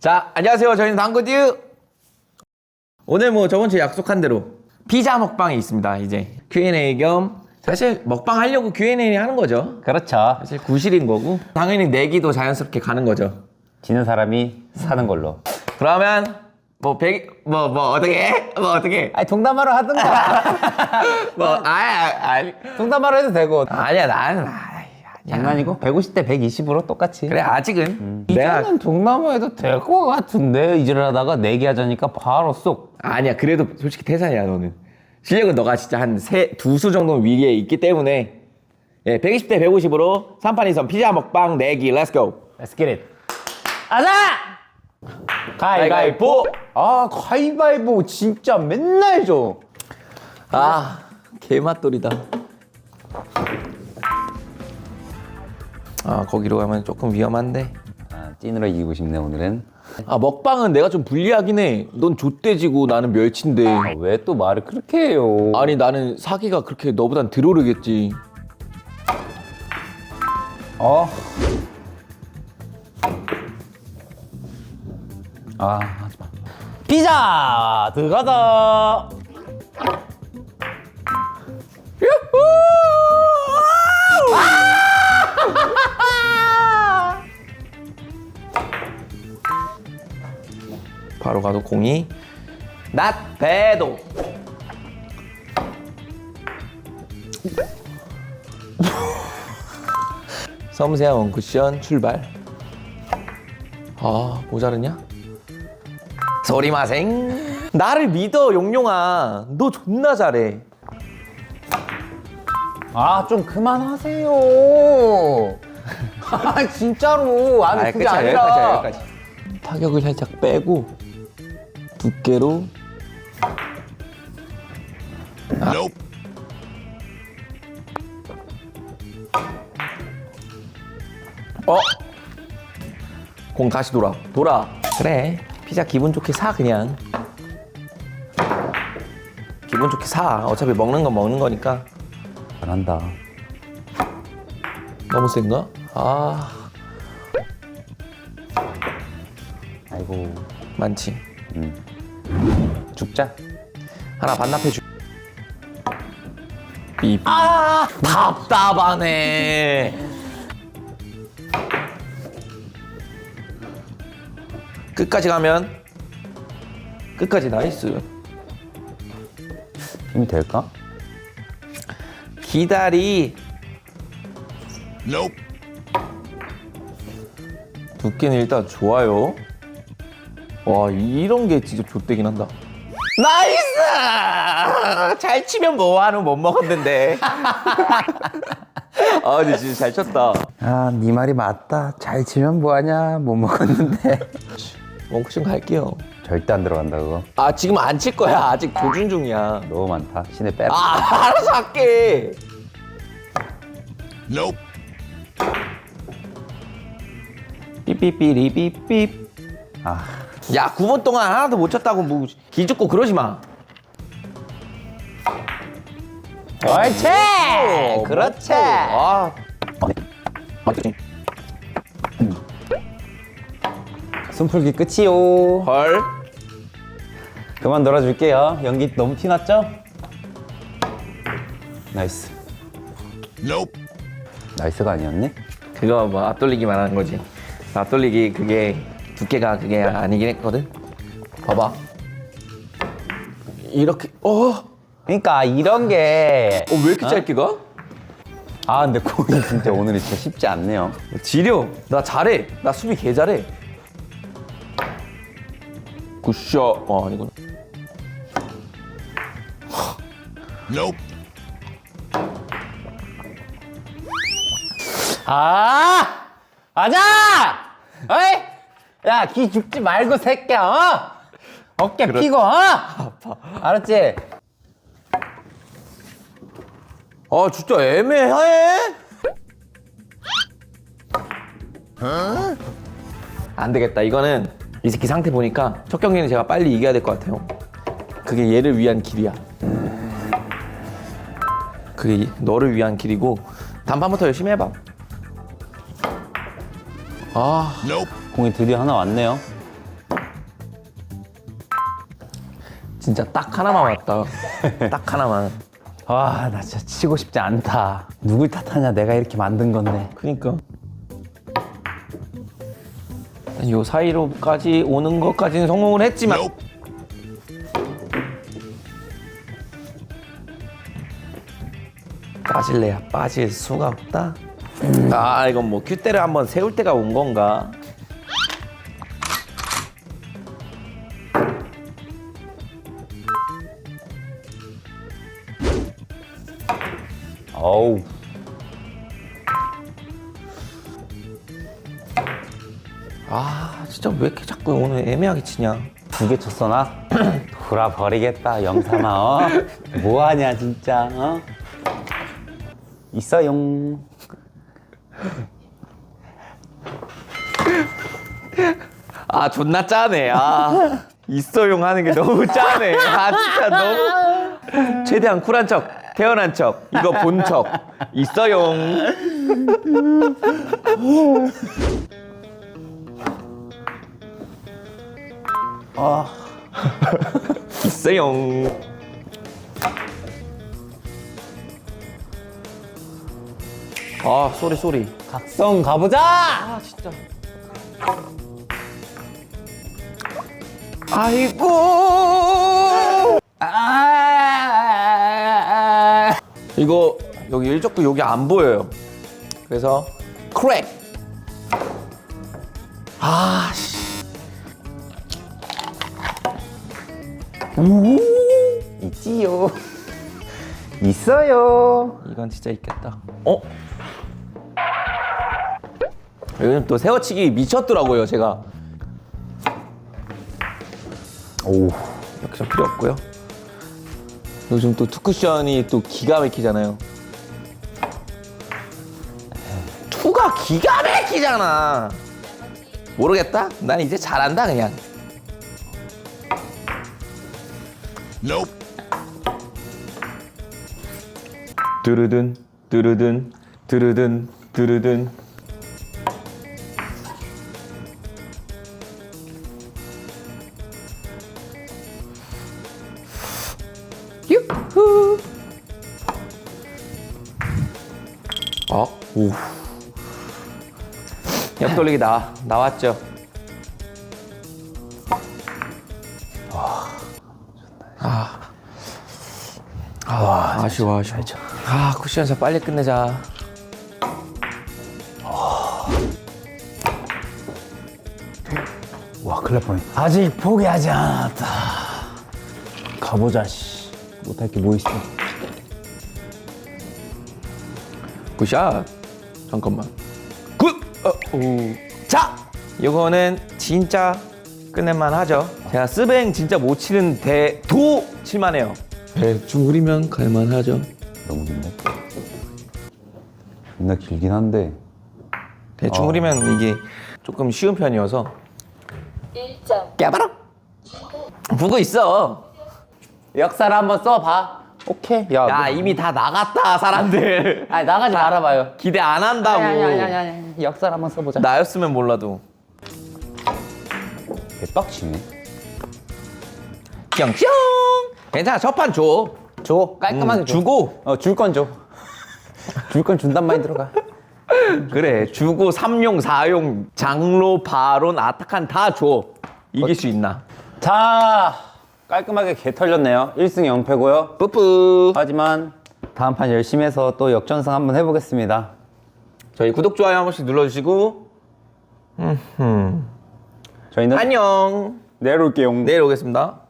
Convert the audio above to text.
자, 안녕하세요. 저희는 당구듀. 오늘 뭐 저번 주에 약속한 대로 피자 먹방이 있습니다. 이제 Q&A 겸 사실 먹방 하려고 Q&A 하는 거죠. 그렇죠. 사실 구실인 거고 당연히 내기도 자연스럽게 가는 거죠. 지는 사람이 사는 걸로. 그러면 뭐 백 뭐 뭐 어떻게 해? 뭐 어떻게 해? 아니 동남아로 하든가. 뭐 아야 아, 동남아로 해도 되고. 아니야 나는 아, 장난이고 150대 120으로 똑같이. 그래 아직은 내가 이제는 동남아에도 될 것 같은데 이질 하다가 내기하자니까 바로 쏙. 아니야 그래도 솔직히 태산이야 너는 실력은 너가 진짜 한 세 두 수 정도 위에 있기 때문에 예 120대 150으로 3판 2선 피자 먹방 내기 렛츠고 Let's get it. 아자! 가위가위보 아 가위바위보 진짜 맨날 줘. 아 개맛돌이다 아 거기로 가면 조금 위험한데 아, 찐으로 이기고 싶네 오늘은. 아 먹방은 내가 좀 불리하긴 해넌 족대지고 나는 멸치인데 아, 왜 또 말을 그렇게 해요? 아니 나는 사기가 그렇게 너보단 덜 오르겠지 어. 아 하지 마. 피자 들어가자. 바로 가도 공이 낫 배도 섬세한 원쿠션 출발 아 모자르냐? 소리 마생 나를 믿어 용용아 너 존나 잘해 아 좀 그만하세요. 아 진짜로 아니 아, 그게 끝이야, 아니라. 여기까지야, 여기까지. 타격을 살짝 빼고 두께로. 아. 어? 공 다시 돌아. 돌아. 그래. 피자 기분 좋게 사 그냥. 기분 좋게 사. 어차피 먹는 건 먹는 거니까. 잘한다. 너무 센가? 아. 아이고. 많지 죽자. 하나 반납해 주. 삐. 아 답답하네. 끝까지 가면 끝까지 나이스. 힘이 될까? 기다리. 두께는 일단 좋아요. 와 이런 게 진짜 좆되긴 한다. 나이스! 잘 치면 뭐하는 못 먹었는데. 아 근데 진짜 잘 쳤다. 아, 네 말이 맞다. 잘 치면 뭐하냐? 못 먹었는데. 원쿠션 갈게요. 절대 안 들어간다 그거. 아 지금 안 칠 거야. 아직 조준 중이야. 너무 많다. 신에 빼라. 아 알아서 할게. 삐삐삐리삐삐. 아, 야 9분 동안 하나도 못 쳤다고 뭐 기죽고 그러지 마. 옳지. 어, 그렇지. 아. 숨풀기 끝이요. 헐. 그만 놀아줄게요. 연기 너무 티났죠? 나이스. 나이스가 아니었네? 그거 뭐 앞돌리기만 하는 거지. 앞돌리기 그게 두께가 그게 아니긴 했거든. 봐봐. 이렇게 어? 어 그러니까 이런 게. 왜 이렇게 짧게 가? 아, 근데 공이 진짜 오늘이 진짜 쉽지 않네요. 지려. 나 잘해. 나 수비 개 잘해. 굿샷. 어 아니구나. 아! 아자! 어이? 야, 기 죽지 말고 새끼야, 어? 어깨 피고, 어? 아파. 알았지? 아 진짜 애매해. 안 되겠다. 이거는 이 새끼 상태 보니까 첫 경기는 제가 빨리 이겨야 될 것 같아요. 그게 얘를 위한 길이야. 그게 너를 위한 길이고 단판부터 열심히 해봐. 아 공이 드디어 하나 왔네요. 진짜 딱 하나만 왔다. 딱 하나만. 아 나 진짜 치고 싶지 않다. 누굴 탓하냐? 내가 이렇게 만든 건데. 그니까. 요 사이로까지 오는 것까지는 성공을 했지만. 빠질래야 빠질 수가 없다. 아 이건 뭐 큐대를 한번 세울 때가 온 건가? 어우. 아 진짜 왜 이렇게 자꾸 오늘 애매하게 치냐? 두 개 쳤어 나? 돌아버리겠다 영삼아 어? 뭐하냐 진짜 어? 있어용 아 존나 짜네. 아 있어용 하는 게 너무 짜네. 아 진짜 너무 최대한 쿨한 척, 태어난 척, 이거 본 척. 있어용. 아 있어용. 아 쏘리 쏘리. 각성 가보자 아 진짜. 아이고. 아 이거 여기 일적도 여기 안 보여요. 그래서 크랙. 아 씨. 있지요 있어요 이건 진짜 있겠다. 어? 요즘 또 세워치기 미쳤더라고요, 제가. 오 이렇게 좀 필요 없고요. 요즘 또 투쿠션이 또 기가 막히잖아요. 투가 기가 막히잖아. 모르겠다? 난 이제 잘한다, 그냥. 드르든, 드르든, 드르든, 드르든. 어? 오. 옆돌리기 나 나왔죠. 아. 아, 아쉬워, 아쉬워. 아, 쿠션에서 빨리 끝내자. 와 큰일 날 뻔해 아직 포기하지 않았다 가보자 씨 못할 게 뭐 있어 굿샷. 잠깐만. 굿! 어, 오. 자! 이거는 진짜 끝낼만 하죠. 제가 스뱅 진짜 못 치는 대도 칠만 해요. 대충 우리면 갈만 하죠. 너무 긴데 존나 길긴 한데 대충 우리면 이게 조금 쉬운 편이어서 1점 깨봐라. 보고 있어. 역사를 한번 써봐 오케이 야, 야 뭐- 이미 다 나갔다 사람들. 아니 나가지 말아봐요 기대 안 한다고. 아니 아니 아니 아니 역사를 한번 써보자 나였으면 몰라도. 개빡치네 뿅뿅. 괜찮아 첫판 줘. 줘 깔끔하게 음, 주고 어줄 건 줘 줄 건 준단 말이 들어가 그래 주고 삼용 사용 장로 바론 아타칸 다 줘. 이길 수 있나? 자 깔끔하게 개 털렸네요 1승 0패고요 뿌뿌. 하지만 다음 판 열심히 해서 또 역전승 한번 해보겠습니다 저희 구독 좋아요 한 번씩 눌러주시고 저희는 안녕. 내일 올게요 내일 오겠습니다.